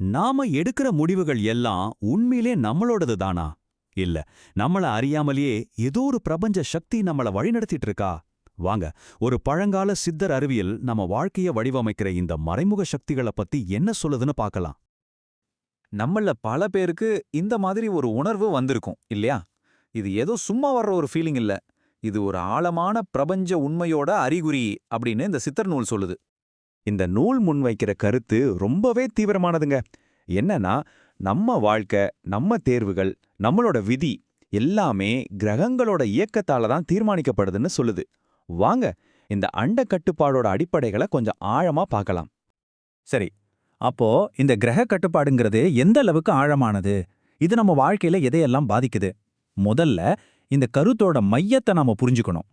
நாம எடுக்கிற முடிவுகள் எல்லாம் உண்மையிலே நம்மளோடது தானா? இல்ல நம்மள அறியாமலேயே ஏதோ ஒரு பிரபஞ்ச சக்தி நம்மள வழிநடத்திட்டு இருக்கா வாங்க ஒரு பழங்கால சித்தர் அறிவியல் நம்ம வாழ்க்கைய வடிவமைக்கிற இந்த மறைமுக சக்திகளை பத்தி என்ன சொல்லுதுன்னு பார்க்கலாம் நம்மள பல பேருக்கு இந்த மாதிரி ஒரு உணர்வு வந்திருக்கும் இல்லையா? இது ஏதோ சும்மா வர்ற ஒரு ஃபீலிங் இல்ல. இது ஒரு ஆழமான பிரபஞ்ச உண்மையோட அறிகுறி அப்படின்னு இந்த சித்தர் நூல் சொல்லுது. இந்த நூல் முன்வைக்கிற கருத்து ரொம்பவே தீவிரமானதுங்க. என்னன்னா நம்ம வாழ்க்கை நம்ம தேர்வுகள் நம்மளோட விதி எல்லாமே கிரகங்களோட இயக்கத்தால தான் தீர்மானிக்கப்படுதுன்னு சொல்லுது. வாங்க இந்த அண்ட கட்டுப்பாடோட அடிப்படைகளை கொஞ்சம் ஆழமா பார்க்கலாம். சரி அப்போ இந்த கிரக கட்டுப்பாடுங்கிறது எந்த அளவுக்கு ஆழமானது? இது நம்ம வாழ்க்கையில எதையெல்லாம் பாதிக்குது? முதல்ல இந்த கருத்தோட மையத்தை நாம புரிஞ்சுக்கணும்.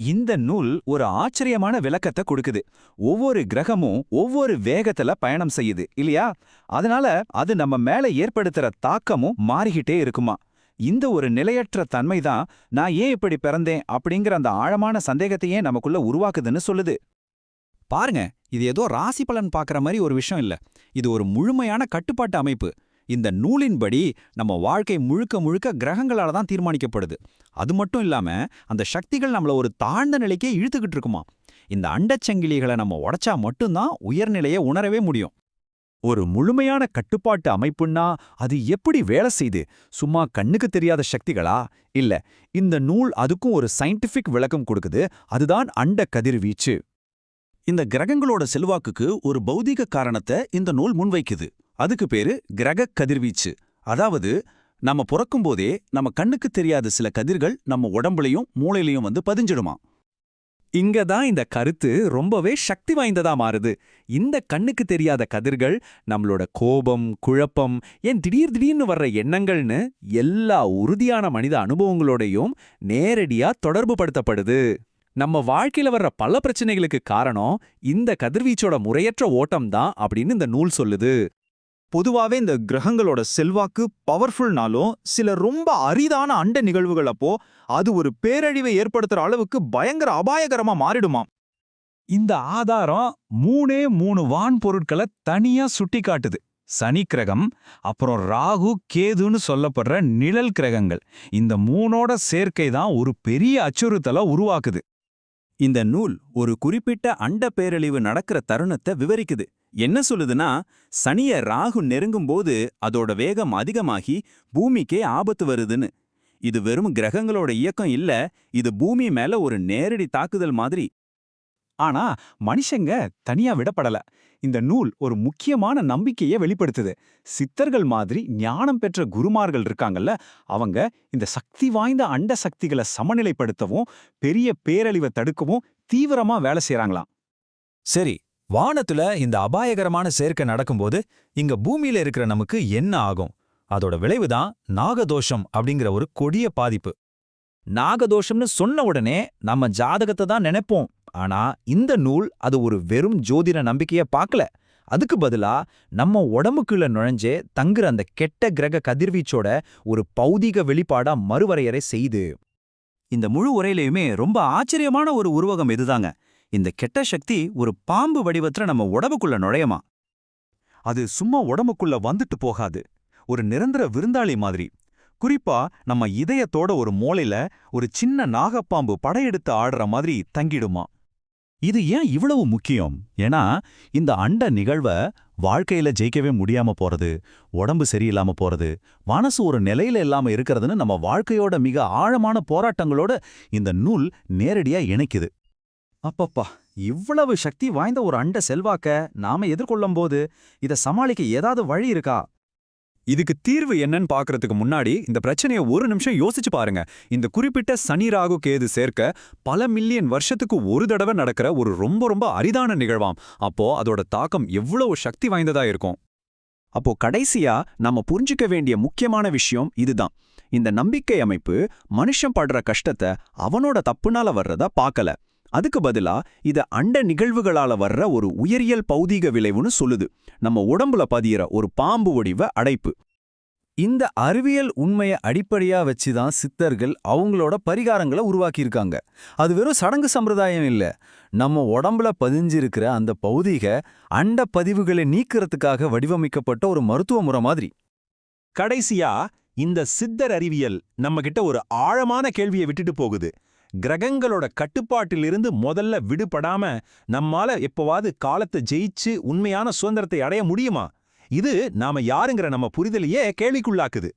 இந்த நூல் ஒரு ஆச்சரியமான விளக்கத்தை கொடுக்குது. ஒவ்வொரு கிரகமும் ஒவ்வொரு வேகத்துல பயணம் செய்யுது இல்லையா? அதனால அது நம்ம மேல ஏற்படுத்துற தாக்கமும் மாறிக்கிட்டே இருக்குமா? இந்த ஒரு நிலையற்ற தன்மை தான் நான் ஏன் இப்படி பிறந்தேன் அப்படிங்கிற அந்த ஆழமான சந்தேகத்தையே நமக்குள்ள உருவாக்குதுன்னு சொல்லுது. பாருங்க இது ஏதோ ராசி பலன் பார்க்குற மாதிரி ஒரு விஷயம் இல்ல. இது ஒரு முழுமையான கட்டுப்பாட்டு அமைப்பு. இந்த நூலின்படி நம்ம வாழ்க்கை முழுக்க முழுக்க கிரகங்களால தான் தீர்மானிக்கப்படுது. அது மட்டும் இல்லாம அந்த சக்திகள் நம்மள ஒரு தாழ்ந்த நிலைக்கே இழுத்துக்கிட்டு இருக்குமா. இந்த அண்டச்சங்கிலிகளை நம்ம உடைச்சா மட்டும்தான் உயர்நிலையை உணரவே முடியும். ஒரு முழுமையான கட்டுப்பாட்டு அமைப்புன்னா அது எப்படி வேலை செய்யுது சும்மா கண்ணுக்கு தெரியாத சக்திகளா? இல்ல இந்த நூல் அதுக்கும் ஒரு சயின்டிஃபிக் விளக்கம் கொடுக்குது. அதுதான் அண்ட கதிர்வீச்சு. இந்த கிரகங்களோட செல்வாக்குக்கு ஒரு பௌதீக காரணத்தை இந்த நூல் முன்வைக்குது. அதுக்கு பேரு கிரக கதிர்வீச்சு. அதாவது நம்ம பிறக்கும்போதே நம்ம கண்ணுக்கு தெரியாத சில கதிர்கள் நம்ம உடம்புலயும் மூளையிலையும் வந்து பதிஞ்சிடுமா? இங்க தான் இந்த கருத்து ரொம்பவே சக்தி வாய்ந்ததா மாறுது. இந்த கண்ணுக்கு தெரியாத கதிர்கள் நம்மளோட கோபம் குழப்பம் ஏன் திடீர் திடீர்னு வர்ற எண்ணங்கள்னு எல்லா உறுதியான மனித அனுபவங்களோடையும் நேரடியா தொடர்பு படுத்தப்படுது. நம்ம வாழ்க்கையில வர்ற பல பிரச்சனைகளுக்கு காரணம் இந்த கதிர்வீச்சோட முறையற்ற ஓட்டம் தான் அப்படின்னு இந்த நூல் சொல்லுது. பொதுவாவே இந்த கிரகங்களோட செல்வாக்கு பவர்ஃபுல்னாலும் சில ரொம்ப அரிதான அண்ட நிகழ்வுகள் அப்போ அது ஒரு பேரழிவை ஏற்படுத்துற அளவுக்கு பயங்கர அபாயகரமா மாறிடுமாம். இந்த ஆதாரம் மூணே மூணு வான் பொருட்களை தனியா சுட்டி காட்டுது. சனி கிரகம் அப்புறம் ராகு கேதுன்னு சொல்லப்படுற நிழல் கிரகங்கள். இந்த மூணோட சேர்க்கை தான் ஒரு பெரிய அச்சுறுத்தலை உருவாக்குது. இந்த நூல் ஒரு குறிப்பிட்ட அண்ட பேரழிவு நடக்கிற தருணத்தை விவரிக்குது. என்ன சொல்லுதுன்னா சனிய ராகு நெருங்கும் போது அதோட வேகம் அதிகமாகி பூமிக்கே ஆபத்து வருதுன்னு. இது வெறும் கிரகங்களோட இயக்கம் இல்ல இது பூமி மேல ஒரு நேரடி தாக்குதல் மாதிரி. ஆனா மனுஷங்க தனியா விடப்படல. இந்த நூல் ஒரு முக்கியமான நம்பிக்கையை வெளிப்படுத்துது. சித்தர்கள் மாதிரி ஞானம் பெற்ற குருமார்கள் இருக்காங்கல்ல அவங்க இந்த சக்தி வாய்ந்த அண்ட சக்திகளை சமநிலைப்படுத்தவும் பெரிய பேரழிவை தடுக்கவும் தீவிரமா வேலை செய்யறாங்களாம் சரி வானத்துல இந்த அபாயகரமான சேர்க்கை நடக்கும்போது இங்க பூமியில இருக்கிற நமக்கு என்ன ஆகும்? அதோட விளைவுதான் நாகதோஷம் அப்படிங்கிற ஒரு கொடிய பாதிப்பு. நாகதோஷம்னு சொன்ன உடனே நம்ம ஜாதகத்தை தான் நினைப்போம். ஆனா இந்த நூல் அது ஒரு வெறும் ஜோதிட நம்பிக்கைய பார்க்கல அதுக்கு பதிலா நம்ம உடம்புக்குள்ள நுழைஞ்சே தங்குற அந்த கெட்ட கிரக கதிர்வீச்சோட ஒரு பௌதீக வெளிப்பாடா மறுவரையறை செய்து. இந்த முழு உரையிலையுமே ரொம்ப ஆச்சரியமான ஒரு உருவகம் இதுதாங்க. இந்த கெட்ட சக்தி ஒரு பாம்பு வடிவத்துல நம்ம உடம்புக்குள்ள நுழையமா? அது சும்மா உடம்புக்குள்ள வந்துட்டு போகாது. ஒரு நிரந்தர விருந்தாளி மாதிரி. குறிப்பா நம்ம இதயத்தோட ஒரு மூளையில ஒரு சின்ன நாகப்பாம்பு படையெடுத்து ஆடுற மாதிரி தங்கிடுமா? இது ஏன் இவ்வளவு முக்கியம்? ஏன்னா இந்த அண்ட நிகழ்வ வாழ்க்கையில ஜெயிக்கவே முடியாம போறது உடம்பு சரியில்லாம போறது மனசு ஒரு நிலையில இல்லாம இருக்கிறதுன்னு நம்ம வாழ்க்கையோட மிக ஆழமான போராட்டங்களோட இந்த நூல் நேரடியா இணைக்குது. அப்பப்பா இவ்வளவு சக்தி வாய்ந்த ஒரு அண்ட செல்வாக்க நாம எதிர்கொள்ளும் போது இத சமாளிக்க ஏதாவது வழி இருக்கா? இதுக்கு தீர்வு என்னன்னு பாக்குறதுக்கு முன்னாடி இந்த பிரச்சனையை ஒரு நிமிஷம் யோசிச்சு பாருங்க. இந்த குறிப்பிட்ட சனி ராகு கேது சேர்க்க பல மில்லியன் வருஷத்துக்கு ஒரு தடவை நடக்கிற ஒரு ரொம்ப ரொம்ப அரிதான நிகழ்வாம். அப்போ அதோட தாக்கம் எவ்வளவு சக்தி வாய்ந்ததா இருக்கும்? அப்போ கடைசியா நம்ம புரிஞ்சுக்க வேண்டிய முக்கியமான விஷயம் இதுதான். இந்த நம்பிக்கை அமைப்பு மனுஷன் படுற கஷ்டத்தை அவனோட தப்புனால வர்றதா பார்க்கல அதுக்கு பதிலா இத அண்ட நிகழ்வுகளால வர்ற ஒரு உயரியல் பௌதீக விளைவுன்னு சொல்லுது. நம்ம உடம்புல பதியிற ஒரு பாம்பு வடிவ அடைப்பு. இந்த அறிவியல் உண்மையை அடிப்படையா வச்சு தான் சித்தர்கள் அவங்களோட பரிகாரங்களை உருவாக்கியிருக்காங்க. அது வெறும் சடங்கு சம்பிரதாயம் இல்ல. நம்ம உடம்புல பதிஞ்சிருக்கிற அந்த பௌதீக அண்ட பதிவுகளை நீக்கிறதுக்காக வடிவமைக்கப்பட்ட ஒரு மருத்துவ முறை மாதிரி. கடைசியா இந்த சித்தர் அறிவியல் நம்மகிட்ட ஒரு ஆழமான கேள்வியை விட்டுட்டு போகுது. கிரகங்களோட கட்டுப்பாட்டிலிருந்து முதல்ல விடுபடாம நம்மால எப்போவாது காலத்தை ஜெயிச்சு உண்மையான சுதந்திரத்தை அடைய முடியுமா? இது நாம யாருங்கிற நம்ம புரிதலையே கேள்விக்குள்ளாக்குது